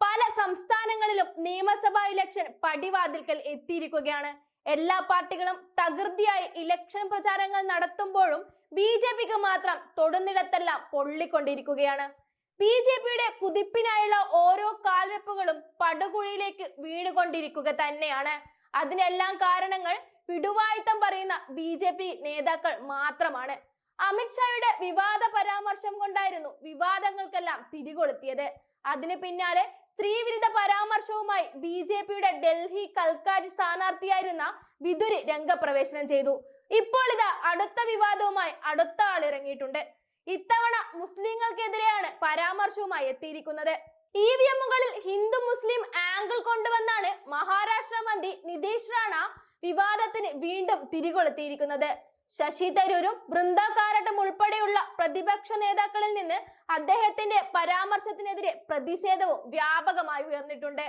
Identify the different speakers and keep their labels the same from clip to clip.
Speaker 1: പല സംസ്ഥാനങ്ങളിലും നിയമസഭാ ഇലക്ഷൻ പടിവാതിൽക്കൽ എത്തിയിരിക്കുകയാണ്. എല്ലാ പാർട്ടികളും തകൃതിയായി ഇലക്ഷൻ പ്രചാരങ്ങൾ നടത്തുമ്പോഴും ബി ജെ പിക്ക് മാത്രം തൊടുന്നിടത്തെല്ലാം പൊള്ളിക്കൊണ്ടിരിക്കുകയാണ്. ബി ജെ പിയുടെ കുതിപ്പിനായുള്ള ഓരോ കാൽവെപ്പുകളും പടുകുഴിയിലേക്ക് വീണുകൊണ്ടിരിക്കുക തന്നെയാണ്. അതിനെല്ലാം കാരണങ്ങൾ വിടുവായുത്തം പറയുന്ന ബി നേതാക്കൾ മാത്രമാണ്. അമിത്ഷായുടെ വിവാദ പരാമർശം കൊണ്ടായിരുന്നു വിവാദങ്ങൾക്കെല്ലാം തിരികൊളുത്തിയത് അതിന് പിന്നാലെ സ്ത്രീവിരുദ്ധ പരാമർശവുമായി ബി ജെ പിയുടെ ഡൽഹി കൽക്കാജ് സ്ഥാനാർത്ഥിയായിരുന്ന വിദുരി രംഗപ്രവേശനം ചെയ്തു. ഇപ്പോൾ ഇതാ അടുത്ത വിവാദവുമായി അടുത്ത ആൾ ഇറങ്ങിയിട്ടുണ്ട്. ഇത്തവണ മുസ്ലിങ്ങൾക്കെതിരെയാണ് പരാമർശവുമായി എത്തിയിരിക്കുന്നത്. ഇ വി എമ്മുകളിൽ ഹിന്ദു മുസ്ലിം ആംഗിൾ കൊണ്ടുവന്നാണ് മഹാരാഷ്ട്ര മന്ത്രി നിതീഷ് റാണ വിവാദത്തിന് വീണ്ടും തിരികൊളുത്തിയിരിക്കുന്നത് ശശി തരൂരും ബൃന്ദ കാരട്ടും ഉൾപ്പെടെയുള്ള പ്രതിപക്ഷ നേതാക്കളിൽ നിന്ന് അദ്ദേഹത്തിന്റെ പരാമർശത്തിനെതിരെ പ്രതിഷേധവും വ്യാപകമായി ഉയർന്നിട്ടുണ്ട്.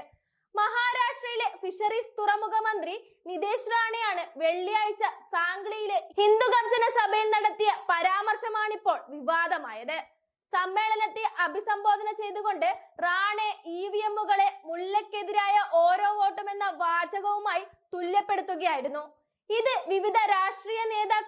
Speaker 1: മഹാരാഷ്ട്രയിലെ ഫിഷറീസ് തുറമുഖ മന്ത്രി നിതേഷ് റാണയാണ് വെള്ളിയാഴ്ച സാംഗ്ലിയിലെ ഹിന്ദു ഗർജന സഭയിൽ നടത്തിയ പരാമർശമാണിപ്പോൾ വിവാദമായത്. സമ്മേളനത്തെ അഭിസംബോധന ചെയ്തുകൊണ്ട് റാണെ ഇ വി എമ്മുകളെ മുല്ലയ്ക്കെതിരായ ഓരോ വോട്ടും എന്ന വാചകവുമായി തുല്യപ്പെടുത്തുകയായിരുന്നു. ഇത് വിവിധ രാഷ്ട്രീയ നേതാക്കളിൽ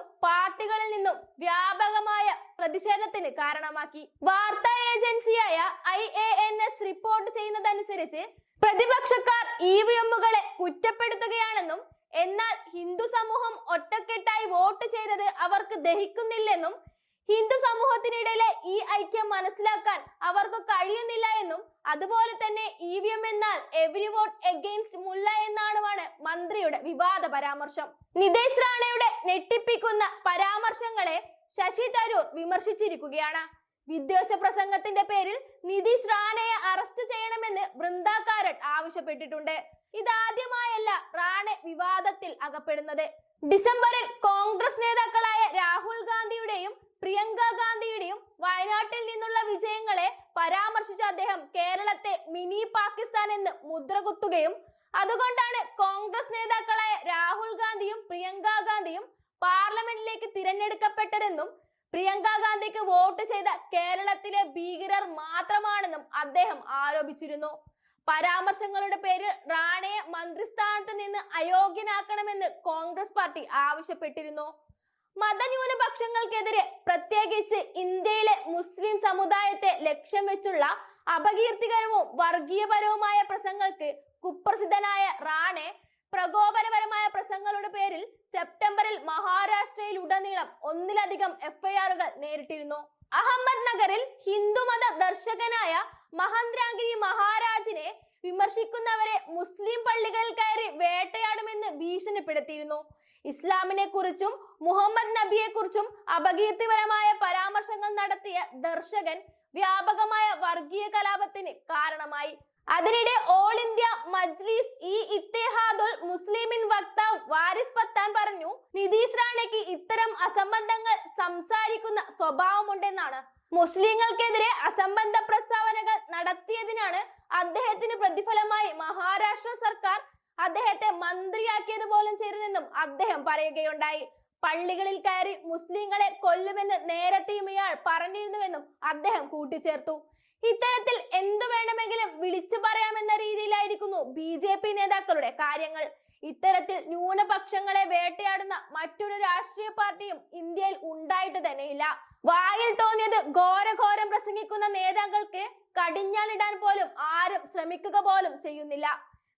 Speaker 1: നിന്നും പാർട്ടികളിൽ നിന്നും വ്യാപകമായ പ്രതിഷേധത്തിന് കാരണമാക്കി. വാർത്താ ഏജൻസിയായ I A N S report ചെയ്യുന്നതനുസരിച്ച് പ്രതിപക്ഷക്കാർ ഇ വി എമ്മുകളെ കുറ്റപ്പെടുത്തുകയാണെന്നും എന്നാൽ ഹിന്ദു സമൂഹം ഒറ്റക്കെട്ടായി വോട്ട് ചെയ്തത് അവർക്ക് ദഹിക്കുന്നില്ലെന്നും ഹിന്ദു സമൂഹത്തിനിടയിലെ ഈ ഐക്യം മനസ്സിലാക്കാൻ അവർക്ക് കഴിയുന്നില്ല എന്നും അതുപോലെ തന്നെ ഇ വി എം എന്നാൽ എവരി വോട്ട് എഗെയിൻസ്റ്റ് മുല്ല എന്നാണുമാണ് മന്ത്രിയുടെ വിവാദ പരാമർശം. നിതേഷ് റാണയുടെ ഞെട്ടിപ്പിക്കുന്ന പരാമർശങ്ങളെ ശശി തരൂർ വിമർശിച്ചിരിക്കുകയാണ്. വിദ്വേഷ പ്രസംഗത്തിന്റെ പേരിൽ നിതീഷ് റാണയെ അറസ്റ്റ് ചെയ്യണമെന്ന് ബൃന്ദ കാരട്ട് ആവശ്യപ്പെട്ടിട്ടുണ്ട്. ഇതാദ്യമായല്ല റാണെ വിവാദത്തിൽ അകപ്പെടുന്നത്. ഡിസംബറിൽ കോൺഗ്രസ് നേതാക്കളായ രാഹുൽ ഗാന്ധിയുടെയും പ്രിയങ്ക ഗാന്ധിയുടെയും വയനാട്ടിൽ നിന്നുള്ള വിജയങ്ങളെ പരാമർശിച്ച അദ്ദേഹം കേരളത്തെ മിനി പാകിസ്ഥാൻ എന്ന് മുദ്രകുത്തുകയും അതുകൊണ്ടാണ് കോൺഗ്രസ് നേതാക്കളായ രാഹുൽ ഗാന്ധിയും പ്രിയങ്ക ഗാന്ധിയും പാർലമെന്റിലേക്ക് തിരഞ്ഞെടുക്കപ്പെട്ടതെന്നും പ്രിയങ്ക ഗാന്ധിക്ക് വോട്ട് ചെയ്ത കേരളത്തിലെ ഭീകരർ മാത്രമാണെന്നും അദ്ദേഹം ആരോപിച്ചിരുന്നു. പരാമർശങ്ങളുടെ പേരിൽ റാണയെ മന്ത്രിസ്ഥാനത്ത് നിന്ന് അയോഗ്യനാക്കണമെന്ന് കോൺഗ്രസ് പാർട്ടി ആവശ്യപ്പെട്ടിരുന്നു. മതന്യൂനപക്ഷങ്ങൾക്കെതിരെ പ്രത്യേകിച്ച് ഇന്ത്യയിലെ മുസ്ലിം സമുദായത്തെ ലക്ഷ്യം വെച്ചുള്ള അപകീർത്തികരവും വർഗീയപരവുമായ പ്രസംഗങ്ങൾക്ക് കുപ്രസിദ്ധനായ റാണെ പ്രകോപനപരമായ പ്രസംഗങ്ങളുടെ പേരിൽ സെപ്റ്റംബറിൽ മഹാരാഷ്ട്രയിൽ ഉടനീളം ഒന്നിലധികം എഫ്ഐആറുകൾ നേരിട്ടിരുന്നു. അഹമ്മദ് നഗറിൽ ഹിന്ദുമത ദർശകനായ മഹന്ദ്രാഗിരി മഹാരാജിനെ വിമർശിക്കുന്നവരെ മുസ്ലിം പള്ളികളിൽ കയറി വേട്ടയാടുമെന്ന് ഭീഷണിപ്പെടുത്തിയിരുന്നു. ഇസ്ലാമിനെ കുറിച്ചും മുഹമ്മദ് നബിയെ കുറിച്ചും അപകീർത്തിപരമായ പരാമർശങ്ങൾ നടത്തിയ ദർശകൻ വ്യാപകമായ വർഗീയ കലാപത്തിന് കാരണമായി. അതിനിടെ ഓൾ ഇന്ത്യ മജ്ലിസ് ഇ ഇത്തേഹാദുൽ മുസ്ലിമിൻ വക്താവ് വാരിസ് പത്താൻ പറഞ്ഞു നിതീഷ് റാണയ്ക്ക് ഇത്തരം അസംബന്ധങ്ങൾ സംസാരിക്കുന്ന സ്വഭാവമുണ്ടെന്നാണ്. മുസ്ലിങ്ങൾക്കെതിരെ അസംബന്ധ പ്രസ്താവനകൾ നടത്തിയതിനാണ് അദ്ദേഹത്തിന് പ്രതിഫലമായി മഹാരാഷ്ട്ര സർക്കാർ അദ്ദേഹത്തെ മന്ത്രിയാക്കിയത് പോലും ചെയ്തതെന്നും അദ്ദേഹം പറയുകയുണ്ടായി. പള്ളികളിൽ കയറി മുസ്ലിങ്ങളെ കൊല്ലുമെന്ന് നേരത്തെയും ഇയാൾ പറഞ്ഞിരുന്നുവെന്നും അദ്ദേഹം കൂട്ടിച്ചേർത്തു. ഇത്തരത്തിൽ എന്തു പി നേതാക്കളുടെ കാര്യങ്ങൾ. ഇത്തരത്തിൽ ന്യൂനപക്ഷങ്ങളെ വേട്ടയാടുന്ന മറ്റൊരു രാഷ്ട്രീയ പാർട്ടിയും ഇന്ത്യയിൽ ഉണ്ടായിട്ട് തന്നെയില്ല. വായിൽ തോന്നിയത് ഘോരഘോരം പ്രസംഗിക്കുന്ന നേതാക്കൾക്ക് കടിഞ്ഞാണിടാൻ പോലും ആരും ശ്രമിക്കുക പോലും ചെയ്യുന്നില്ല.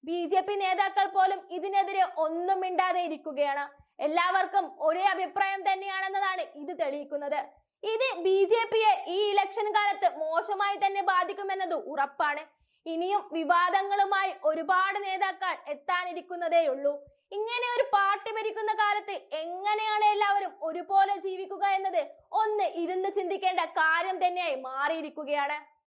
Speaker 1: ബി ജെ പി നേതാക്കൾ പോലും ഇതിനെതിരെ ഒന്നും മിണ്ടാതെ ഇരിക്കുകയാണ്. എല്ലാവർക്കും ഒരേ അഭിപ്രായം തന്നെയാണെന്നതാണ് ഇത് തെളിയിക്കുന്നത്. ഇത് ബി ജെ പിയെ ഈ ഇലക്ഷൻ കാലത്ത് മോശമായി തന്നെ ബാധിക്കുമെന്നത് ഉറപ്പാണ്. ഇനിയും വിവാദങ്ങളുമായി ഒരുപാട് നേതാക്കൾ എത്താനിരിക്കുന്നതേയുള്ളൂ. ഇങ്ങനെ ഒരു പാർട്ടി ഭരിക്കുന്ന കാലത്ത് എങ്ങനെയാണ് എല്ലാവരും ഒരുപോലെ ജീവിക്കുക എന്നത് ഒന്ന് ഇരുന്ന് ചിന്തിക്കേണ്ട കാര്യം തന്നെയായി മാറിയിരിക്കുകയാണ്.